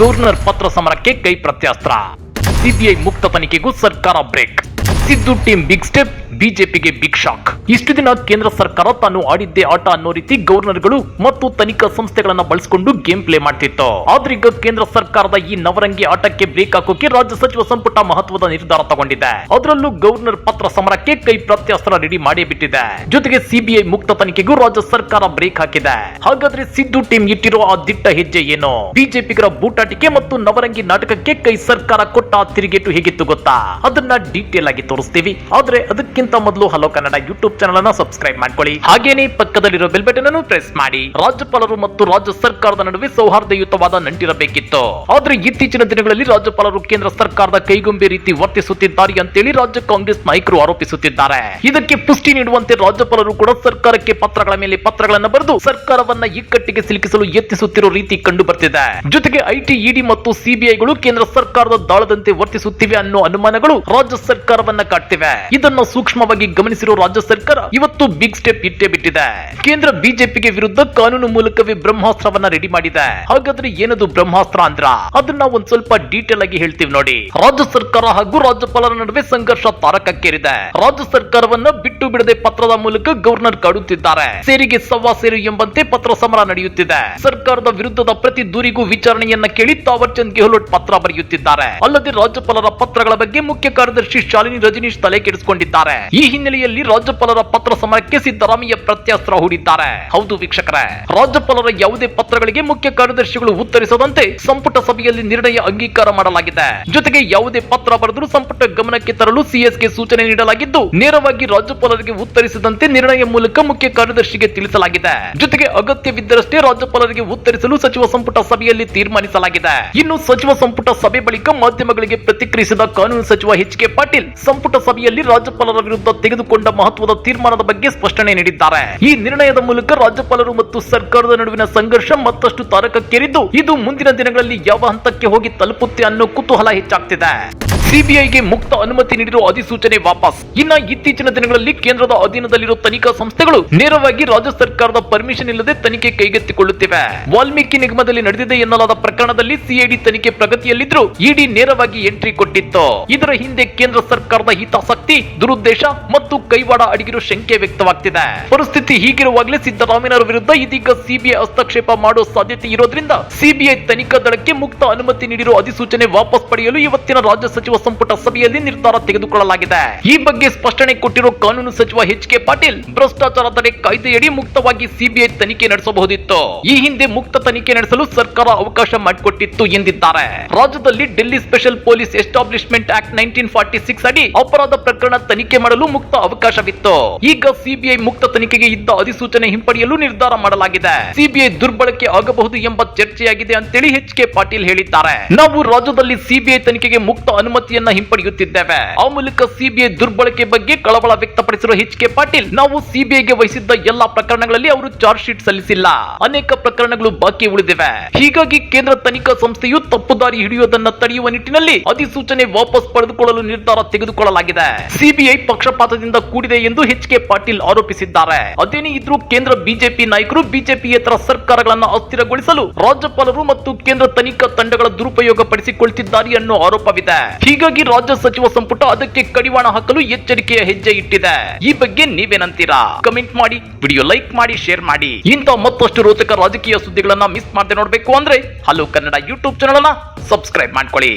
Governor ಪತ್ರ ಸಮರಕ್ಕೆ ಕೈ ಪ್ರತ್ಯಾಸ್ತ್ರ. CBI ಮುಕ್ತ ತನಿಖೆಗೂ ಸರ್ಕಾರ break. Siddu team big step ಬಿಜೆಪಿಗೆ ಬಿಗ್ ಶಾಕ್ ಇಷ್ಟು ದಿನ ಕೇಂದ್ರ ಸರ್ಕಾರ ತಾನು ಆಡಿದ್ದೇ ಆಟ ಅನ್ನೋ ರೀತಿ ಗವರ್ನರ್ಗಳು ಮತ್ತು ತನಿಖಾ ಸಂಸ್ಥೆಗಳನ್ನ ಬಳಸಿಕೊಂಡು ಗೇಮ್ ಪ್ಲೇ ಮಾಡ್ತಿತ್ತು. ಆದ್ರೆ ಕೇಂದ್ರ ಸರ್ಕಾರದ ಈ ನವರಂಗಿ ಆಟಕ್ಕೆ ಬ್ರೇಕ್ ಹಾಕೋಕೆ ರಾಜ್ಯ ಸಚಿವ ಸಂಪುಟ ಮಹತ್ವದ ನಿರ್ಧಾರ ತಗೊಂಡಿದೆ. ಅದರಲ್ಲೂ ಗವರ್ನರ್ ಪತ್ರ ಸಮರಕ್ಕೆ ಕೈ ಪ್ರತ್ಯಾಸ್ತ್ರ ರೆಡಿ ಮಾಡಿ ಬಿಟ್ಟಿದೆ. ಜೊತೆಗೆ ಸಿಬಿಐ ಮುಕ್ತ ತನಿಖೆಗೂ ರಾಜ್ಯ ಸರ್ಕಾರ ಬ್ರೇಕ್ ಹಾಕಿದೆ. ಹಾಗಾದ್ರೆ ಸಿದ್ದು ಟೀಮ್ ಇಟ್ಟಿರೋ ಆ ದಿಟ್ಟ ಹೆಜ್ಜೆ ಏನು? ಬಿಜೆಪಿಗರ ಬೂಟಾಟಿಕೆ ಮತ್ತು ನವರಂಗಿ ನಾಟಕಕ್ಕೆ ಕೈ ಸರ್ಕಾರ ಕೊಟ್ಟ ತಿರುಗೇಟು ಹೇಗಿತ್ತು ಗೊತ್ತಾ? ಅದನ್ನ ಡೀಟೇಲ್ ಆಗಿ ತೋರಿಸ್ತೀವಿ ಆದ್ರೆ ಅದಕ್ಕಿಂತ ಮೊದಲು ಹಲೋ ಕನ್ನಡ ಯೂಟ್ಯೂಬ್ ಚಾನಲ್ ಅನ್ನ ಸಬ್ಸ್ಕ್ರೈಬ್ ಮಾಡ್ಕೊಳ್ಳಿ. ಹಾಗೇನೆ ಪಕ್ಕದಲ್ಲಿರೋ ಬೆಲ್ ಬಟನ್ ಅನ್ನು ಪ್ರೆಸ್ ಮಾಡಿ. ರಾಜ್ಯಪಾಲರು ಮತ್ತು ರಾಜ್ಯ ಸರ್ಕಾರದ ನಡುವೆ ಸೌಹಾರ್ದಯುತವಾದ ನಂಟಿರಬೇಕಿತ್ತು. ಆದ್ರೆ ಇತ್ತೀಚಿನ ದಿನಗಳಲ್ಲಿ ರಾಜ್ಯಪಾಲರು ಕೇಂದ್ರ ಸರ್ಕಾರದ ಕೈಗೊಂಬೆ ರೀತಿ ವರ್ತಿಸುತ್ತಿದ್ದಾರೆ ಅಂತೇಳಿ ರಾಜ್ಯ ಕಾಂಗ್ರೆಸ್ ನಾಯಕರು ಆರೋಪಿಸುತ್ತಿದ್ದಾರೆ. ಇದಕ್ಕೆ ಪುಷ್ಟಿ ನೀಡುವಂತೆ ರಾಜ್ಯಪಾಲರು ಕೂಡ ಸರ್ಕಾರಕ್ಕೆ ಪತ್ರಗಳ ಮೇಲೆ ಪತ್ರಗಳನ್ನು ಬರೆದು ಸರ್ಕಾರವನ್ನ ಇಕ್ಕಟ್ಟಿಗೆ ಸಿಲುಕಿಸಲು ಯತ್ನಿಸುತ್ತಿರುವ ರೀತಿ ಕಂಡು ಬರ್ತಿದೆ ಜೊತೆಗೆ ಐಟಿ, ಇಡಿ ಮತ್ತು ಸಿಬಿಐಗಳು ಕೇಂದ್ರ ಸರ್ಕಾರದ ದಾಳದಂತೆ ವರ್ತಿಸುತ್ತಿವೆ ಅನ್ನೋ ಅನುಮಾನಗಳು ರಾಜ್ಯ ಸರ್ಕಾರವನ್ನ ಕಾಡ್ತಿವೆ ಇದನ್ನು ಸೂಕ್ಷ್ಮವಾಗಿ ಗಮನಿಸಿರುವ ರಾಜ್ಯ ಸರ್ಕಾರ ಇವತ್ತು ಬಿಗ್ ಸ್ಟೆಪ್ ಇಟ್ಟೇ ಬಿಟ್ಟಿದೆ. ಕೇಂದ್ರ ಬಿಜೆಪಿಗೆ ವಿರುದ್ಧ ಕಾನೂನು ಮೂಲಕವೇ ಬ್ರಹ್ಮಾಸ್ತ್ರವನ್ನ ರೆಡಿ ಮಾಡಿದೆ. ಹಾಗಾದ್ರೆ ಏನದು ಬ್ರಹ್ಮಾಸ್ತ್ರ ಅಂದ್ರ? ಅದನ್ನ ಒಂದ್ ಸ್ವಲ್ಪ ಡೀಟೇಲ್ ಆಗಿ ಹೇಳ್ತೀವಿ ನೋಡಿ. ರಾಜ್ಯ ಸರ್ಕಾರ ಹಾಗೂ ರಾಜ್ಯಪಾಲರ ನಡುವೆ ಸಂಘರ್ಷ ತಾರಕಕ್ಕೇರಿದೆ. ರಾಜ್ಯ ಸರ್ಕಾರವನ್ನ ಬಿಟ್ಟು ಬಿಡದೆ ಪತ್ರದ ಮೂಲಕ ಗವರ್ನರ್ ಕಾಡುತ್ತಿದ್ದಾರೆ. ಸೇರಿಗೆ ಸವಾ ಸೇರು ಎಂಬಂತೆ ಪತ್ರ ಸಮರ ನಡೆಯುತ್ತಿದೆ. ಸರ್ಕಾರದ ವಿರುದ್ಧದ ಪ್ರತಿ ದೂರಿಗೂ ವಿಚಾರಣೆಯನ್ನ ಕೇಳಿ ತಾವರ್ ಚಂದ್ ಗೆಹ್ಲೋಟ್ ಪತ್ರ ಬರೆಯುತ್ತಿದ್ದಾರೆ. ಅಲ್ಲದೆ ರಾಜ್ಯಪಾಲರ ಪತ್ರಗಳ ಬಗ್ಗೆ ಮುಖ್ಯ ಕಾರ್ಯದರ್ಶಿ ಶಾಲಿನಿ ರಜನೀಶ್ ತಲೆ ಕೆಡಿಸಿಕೊಂಡಿದ್ದಾರೆ. ಈ ಹಿನ್ನೆಲೆಯಲ್ಲಿ ರಾಜ್ಯಪಾಲರ ಪತ್ರ ಸಮರಕ್ಕೆ ಸಿದ್ದರಾಮಯ್ಯ ಪ್ರತ್ಯಾಸ್ತ್ರ ಹೂಡಿದ್ದಾರೆ. ಹೌದು ವೀಕ್ಷಕರೇ, ರಾಜ್ಯಪಾಲರ ಯಾವುದೇ ಪತ್ರಗಳಿಗೆ ಮುಖ್ಯ ಕಾರ್ಯದರ್ಶಿಗಳು ಉತ್ತರಿಸದಂತೆ ಸಂಪುಟ ಸಭೆಯಲ್ಲಿ ನಿರ್ಣಯ ಅಂಗೀಕಾರ ಮಾಡಲಾಗಿದೆ. ಜೊತೆಗೆ ಯಾವುದೇ ಪತ್ರ ಬರೆದರೂ ಸಂಪುಟ ಗಮನಕ್ಕೆ ತರಲು ಸಿಎಸ್ಗೆ ಸೂಚನೆ ನೀಡಲಾಗಿದ್ದು, ನೇರವಾಗಿ ರಾಜ್ಯಪಾಲರಿಗೆ ಉತ್ತರಿಸದಂತೆ ನಿರ್ಣಯ ಮೂಲಕ ಮುಖ್ಯ ಕಾರ್ಯದರ್ಶಿಗೆ ತಿಳಿಸಲಾಗಿದೆ. ಜೊತೆಗೆ ಅಗತ್ಯವಿದ್ದರಷ್ಟೇ ರಾಜ್ಯಪಾಲರಿಗೆ ಉತ್ತರಿಸಲು ಸಚಿವ ಸಂಪುಟ ಸಭೆಯಲ್ಲಿ ತೀರ್ಮಾನಿಸಲಾಗಿದೆ. ಇನ್ನು ಸಚಿವ ಸಂಪುಟ ಸಭೆ ಬಳಿಕ ಮಾಧ್ಯಮಗಳಿಗೆ ಪ್ರತಿಕ್ರಿಯಿಸಿದ ಕಾನೂನು ಸಚಿವ ಎಚ್ ಕೆ ಪಾಟೀಲ್ ಸಂಪುಟ ಸಭೆಯಲ್ಲಿ ರಾಜ್ಯಪಾಲರ ವಿರುದ್ಧ ತೆಗೆದುಕೊಂಡ ಮಹತ್ವದ ತೀರ್ಮಾನದ ಬಗ್ಗೆ ಸ್ಪಷ್ಟನೆ ನೀಡಿದ್ದಾರೆ. ಈ ನಿರ್ಣಯದ ಮೂಲಕ ರಾಜ್ಯಪಾಲರು ಮತ್ತು ಸರ್ಕಾರದ ನಡುವಿನ ಸಂಘರ್ಷ ಮತ್ತಷ್ಟು ತಾರಕಕ್ಕೇರಿದ್ದು, ಇದು ಮುಂದಿನ ದಿನಗಳಲ್ಲಿ ಯಾವ ಹಂತಕ್ಕೆ ಹೋಗಿ ತಲುಪುತ್ತೆ ಅನ್ನೋ ಕುತೂಹಲ ಹೆಚ್ಚಾಗ್ತಿದೆ. ಸಿಬಿಐಗೆ ಮುಕ್ತ ಅನುಮತಿ ನೀಡಿರುವ ಅಧಿಸೂಚನೆ ವಾಪಸ್. ಇನ್ನ ಇತ್ತೀಚಿನ ದಿನಗಳಲ್ಲಿ ಕೇಂದ್ರದ ಅಧೀನದಲ್ಲಿರುವ ತನಿಖಾ ಸಂಸ್ಥೆಗಳು ನೇರವಾಗಿ ರಾಜ್ಯ ಸರ್ಕಾರದ ಪರ್ಮಿಷನ್ ಇಲ್ಲದೆ ತನಿಖೆ ಕೈಗೆತ್ತಿಕೊಳ್ಳುತ್ತಿವೆ. ವಾಲ್ಮೀಕಿ ನಿಗಮದಲ್ಲಿ ನಡೆದಿದೆ ಎನ್ನಲಾದ ಪ್ರಕರಣದಲ್ಲಿ ಸಿಐಡಿ ತನಿಖೆ ಪ್ರಗತಿಯಲ್ಲಿದ್ದರೂ ಇಡಿ ನೇರವಾಗಿ ಎಂಟ್ರಿ ಕೊಟ್ಟಿತ್ತು. ಇದರ ಹಿಂದೆ ಕೇಂದ್ರ ಸರ್ಕಾರದ ಹಿತಾಸಕ್ತಿ, ದುರುದ್ದೇಶ ಮತ್ತು ಕೈವಾಡ ಅಡಗಿರೋ ಶಂಕೆ ವ್ಯಕ್ತವಾಗ್ತಿದೆ. ಪರಿಸ್ಥಿತಿ ಹೀಗಿರುವಾಗಲೇ ಸಿದ್ದರಾಮಯ್ಯರ ವಿರುದ್ಧ ಇದೀಗ ಸಿಬಿಐ ಹಸ್ತಕ್ಷೇಪ ಮಾಡೋ ಸಾಧ್ಯತೆ ಇರೋದ್ರಿಂದ ಸಿಬಿಐ ತನಿಖಾ ದಳಕ್ಕೆ ಮುಕ್ತ ಅನುಮತಿ ನೀಡಿರುವ ಅಧಿಸೂಚನೆ ವಾಪಸ್ ಪಡೆಯಲು ಇವತ್ತಿನ ರಾಜ್ಯ ಸಚಿವ ಸಂಪುಟ ಸಭೆಯಲ್ಲಿ ನಿರ್ಧಾರ ತೆಗೆದುಕೊಳ್ಳಲಾಗಿದೆ. ಈ ಬಗ್ಗೆ ಸ್ಪಷ್ಟನೆ ಕೊಟ್ಟಿರುವ ಕಾನೂನು ಸಚಿವ ಎಚ್ ಕೆ ಪಾಟೀಲ್ ಭ್ರಷ್ಟಾಚಾರ ತಡೆ ಕಾಯ್ದೆಯಡಿ ಮುಕ್ತವಾಗಿ ಸಿಬಿಐ ತನಿಖೆ ನಡೆಸಬಹುದಿತ್ತು. ಈ ಹಿಂದೆ ಮುಕ್ತ ತನಿಖೆ ನಡೆಸಲು ಸರ್ಕಾರ ಅವಕಾಶ ಮಾಡಿಕೊಟ್ಟಿತ್ತು ಎಂದಿದ್ದಾರೆ. ರಾಜ್ಯದಲ್ಲಿ Delhi special police establishment act nineteen forty six ಅಡಿ ಅಪರಾಧ ಪ್ರಕರಣ ತನಿಖೆ ಮಾಡಲು ಮುಕ್ತ ಅವಕಾಶವಿತ್ತು. ಈಗ ಸಿಬಿಐ ಮುಕ್ತ ತನಿಖೆಗೆ ಇದ್ದ ಅಧಿಸೂಚನೆ ಹಿಂಪಡೆಯಲು ನಿರ್ಧಾರ ಮಾಡಲಾಗಿದೆ. ಸಿಬಿಐ ದುರ್ಬಳಕೆ ಆಗಬಹುದು ಎಂಬ ಚರ್ಚೆಯಾಗಿದೆ ಅಂತೇಳಿ ಎಚ್ ಕೆ ಪಾಟೀಲ್ ಹೇಳಿದ್ದಾರೆ. ನಾವು ರಾಜ್ಯದಲ್ಲಿ ಸಿಬಿಐ ತನಿಖೆಗೆ ಮುಕ್ತ ಅನುಮತಿಯನ್ನ ಹಿಂಪಡೆಯುತ್ತಿದ್ದೇವೆ. ಆ ಮೂಲಕ ಸಿಬಿಐ ದುರ್ಬಳಕೆ ಬಗ್ಗೆ ಕಳವಳ ವ್ಯಕ್ತಪಡಿಸಿರುವ ಎಚ್ ಕೆ ಪಾಟೀಲ್, ನಾವು ಸಿಬಿಐಗೆ ವಹಿಸಿದ್ದ ಎಲ್ಲಾ ಪ್ರಕರಣಗಳಲ್ಲಿ ಅವರು ಚಾರ್ಜ್ ಶೀಟ್ ಸಲ್ಲಿಸಿಲ್ಲ. ಅನೇಕ ಪ್ರಕರಣಗಳು ಬಾಕಿ ಉಳಿದಿವೆ. ಹೀಗಾಗಿ ಕೇಂದ್ರ ತನಿಖಾ ಸಂಸ್ಥೆಯು ತಪ್ಪು ದಾರಿ ಹಿಡಿಯುವುದನ್ನ ತಡೆಯುವ ನಿಟ್ಟಿನಲ್ಲಿ ಅಧಿಸೂಚನೆ ವಾಪಸ್ ಪಡೆದುಕೊಳ್ಳಲು ನಿರ್ಧಾರ ತೆಗೆದುಕೊಳ್ಳಲಾಗಿದೆ. ಸಿಬಿಐ ಪಕ್ಷಪಾತದಿಂದ ಕೂಡಿದೆ ಎಂದು ಎಚ್ ಕೆ ಪಾಟೀಲ್ ಆರೋಪಿಸಿದ್ದಾರೆ. ಅದೇನೇ ಇದ್ರೂ ಕೇಂದ್ರ ಬಿಜೆಪಿ ನಾಯಕರು ಬಿಜೆಪಿಯೇತರ ಸರ್ಕಾರಗಳನ್ನ ಅಸ್ಥಿರಗೊಳಿಸಲು ರಾಜ್ಯಪಾಲರು ಮತ್ತು ಕೇಂದ್ರ ತನಿಖಾ ತಂಡಗಳ ದುರುಪಯೋಗ ಪಡಿಸಿಕೊಳ್ತಿದ್ದಾರೆ ಅನ್ನೋ ಆರೋಪವಿದೆ. ಹೀಗಾಗಿ ರಾಜ್ಯ ಸಚಿವ ಸಂಪುಟ ಅದಕ್ಕೆ ಕಡಿವಾಣ ಹಾಕಲು ಎಚ್ಚರಿಕೆಯ ಹೆಜ್ಜೆ ಇಟ್ಟಿದೆ. ಈ ಬಗ್ಗೆ ನೀವೇನಂತೀರಾ? ಕಮೆಂಟ್ ಮಾಡಿ, ವಿಡಿಯೋ ಲೈಕ್ ಮಾಡಿ, ಶೇರ್ ಮಾಡಿ. ಇಂಥ ಮತ್ತಷ್ಟು ರೋಚಕ ರಾಜಕೀಯ ಸುದ್ದಿಗಳನ್ನ ಮಿಸ್ ಮಾಡದೆ ನೋಡ್ಬೇಕು ಅಂದ್ರೆ ಹಲೋ ಕನ್ನಡ ಯೂಟ್ಯೂಬ್ ಚಾನಲ್ ಅನ್ನ ಸಬ್ಸ್ಕ್ರೈಬ್ ಮಾಡ್ಕೊಳ್ಳಿ.